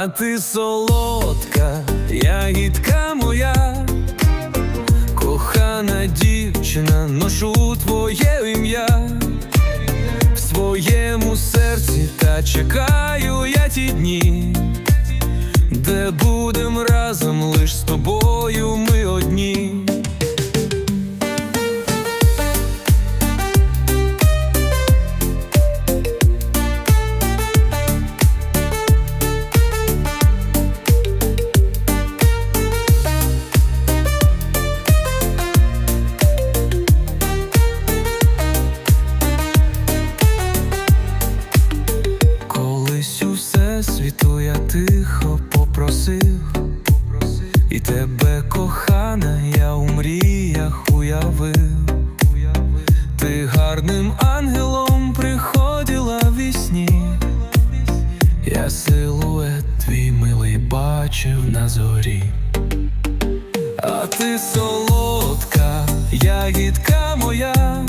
А ти солодка, ягідка моя, кохана дівчина, ношу твоє ім'я в своєму серці, та чекаю я ті дні, де будем разом лиш з тобою ми одні. Попросив, і тебе, кохана, я у мріях уявив. Ти гарним ангелом приходила вісні, я силует твій милий бачив на зорі. А ти солодка, ягідка моя,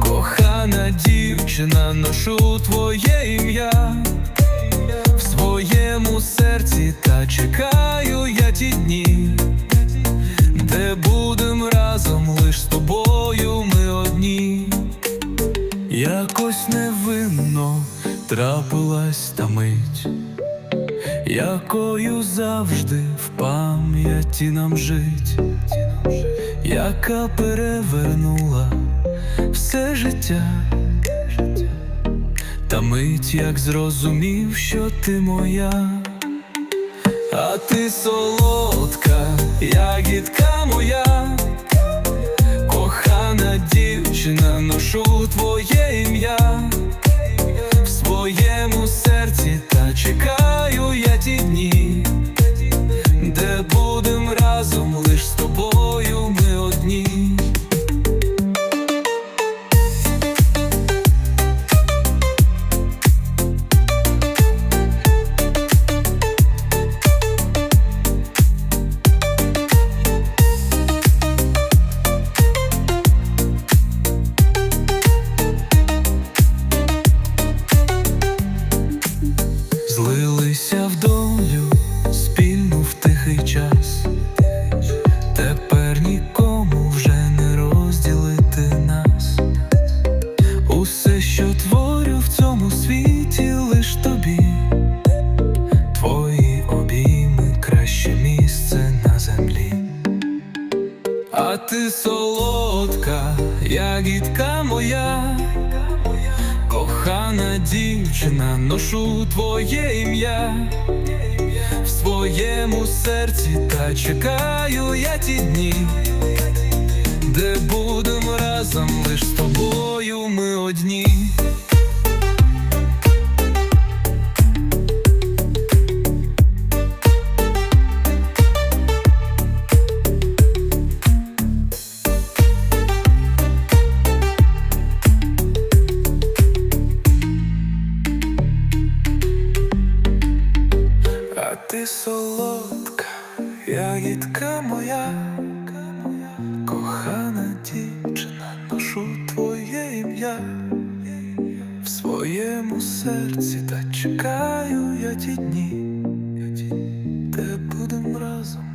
кохана дівчина, ношу твоє ім'я чекаю я ті дні, де будем разом лиш з тобою ми одні. Якось невинно трапилась та мить, якою завжди в пам'яті нам жить, яка перевернула все життя, та мить, як зрозумів, що ти моя, а ти солодка, ягідка моя, кохана дівчина, ношу твоє ім'я в своєму серці, та чекаю я ті дні, де будем разом лиш з тобою ми одні. А ти солодка, ягідка моя. Кохана дівчина, ношу твоє ім'я в своєму серці, та чекаю я ті дні, Ти солодка, ягідка моя, кохана дівчина, ношу твоє ім'я в своєму серці, та чекаю я ті дні, де будем разом.